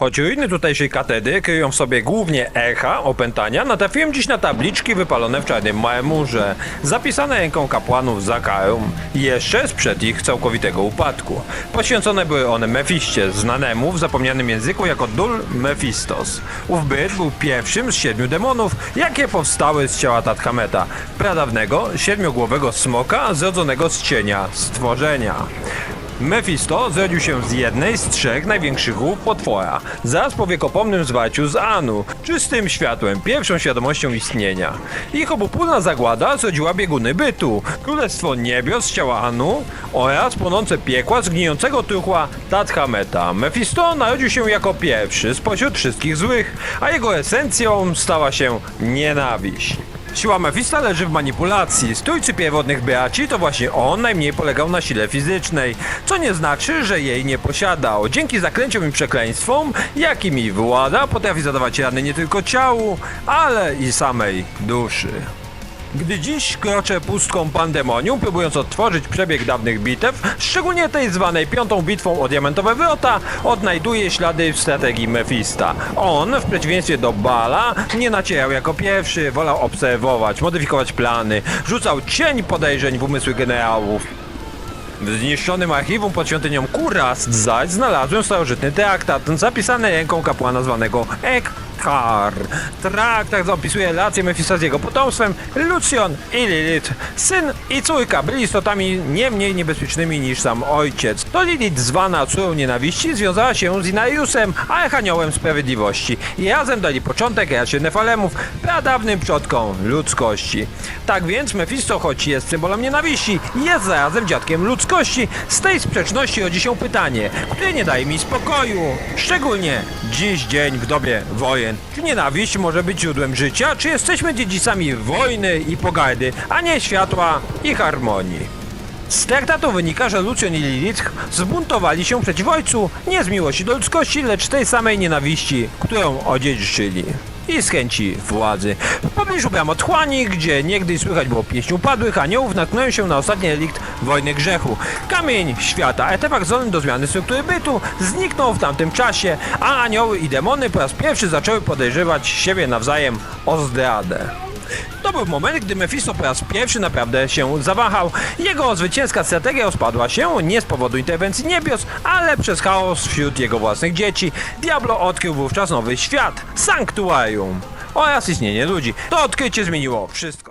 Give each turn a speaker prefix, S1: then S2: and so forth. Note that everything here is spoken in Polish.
S1: Choć ruiny tutejszej katedry kryją w sobie głównie echa opętania, natrafiłem dziś na tabliczki wypalone w czarnym marmurze, zapisane ręką kapłanów Zakarum, jeszcze sprzed ich całkowitego upadku. Poświęcone były one Mefiście, znanemu w zapomnianym języku jako Dul Mefistos. Ów byt był pierwszym z siedmiu demonów, jakie powstały z ciała Tathameta, pradawnego, siedmiogłowego smoka zrodzonego z cienia stworzenia. Mefisto zrodził się z jednej z trzech największych głów potwora, zaraz po wiekopomnym zwarciu z Anu, czystym światłem, pierwszą świadomością istnienia. Ich obopólna zagłada zrodziła bieguny bytu, królestwo niebios z ciała Anu oraz płonące piekła z gnijącego truchła Tathameta. Mefisto narodził się jako pierwszy spośród wszystkich złych, a jego esencją stała się nienawiść. Siła Mefista leży w manipulacji. Stójcy pierwotnych braci to właśnie on najmniej polegał na sile fizycznej, co nie znaczy, że jej nie posiadał. Dzięki zaklęciom i przekleństwom, jakimi włada, potrafi zadawać rany nie tylko ciału, ale i samej duszy. Gdy dziś kroczę pustką pandemonium, próbując odtworzyć przebieg dawnych bitew, szczególnie tej zwanej piątą bitwą o diamentowe wrota, odnajduję ślady w strategii Mefista. On, w przeciwieństwie do Bala, nie nacierał jako pierwszy, wolał obserwować, modyfikować plany, rzucał cień podejrzeń w umysły generałów. W zniszczonym archiwum pod świątynią Kurast zaś znalazłem starożytny traktat zapisany ręką kapłana zwanego Ekhar. Traktat opisuje relacje Mefisa z jego potomstwem Lucion i Lilith. Syn i córka byli istotami nie mniej niebezpiecznymi niż sam ojciec. To Lilith zwana córą nienawiści związała się z Inariusem, a Archaniołem Sprawiedliwości i razem dali początek rasie Nefalemów, pradawnym przodkom ludzkości. Tak więc Mefisto, choć jest symbolem nienawiści, jest zarazem dziadkiem ludzkości. Z tej sprzeczności rodzi się pytanie, które nie daje mi spokoju. Szczególnie dziś dzień w dobie wojen. Czy nienawiść może być źródłem życia, czy jesteśmy dziedzicami wojny i pogardy, a nie światła i harmonii? Z traktatu wynika, że Lucian i Lilith zbuntowali się przeciw ojcu nie z miłości do ludzkości, lecz tej samej nienawiści, którą odziedziczyli. I z chęci władzy. W pobliżu bram otchłani, gdzie niegdyś słychać było pieśń upadłych aniołów, natknąłem się na ostatni relikt wojny grzechu. Kamień świata, artefakt zdolny do zmiany struktury bytu, zniknął w tamtym czasie, a anioły i demony po raz pierwszy zaczęły podejrzewać siebie nawzajem o zdradę. To był moment, gdy Mephisto po raz pierwszy naprawdę się zawahał. Jego zwycięska strategia rozpadła się nie z powodu interwencji niebios, ale przez chaos wśród jego własnych dzieci. Diablo odkrył wówczas nowy świat, sanktuarium oraz istnienie ludzi. To odkrycie zmieniło wszystko.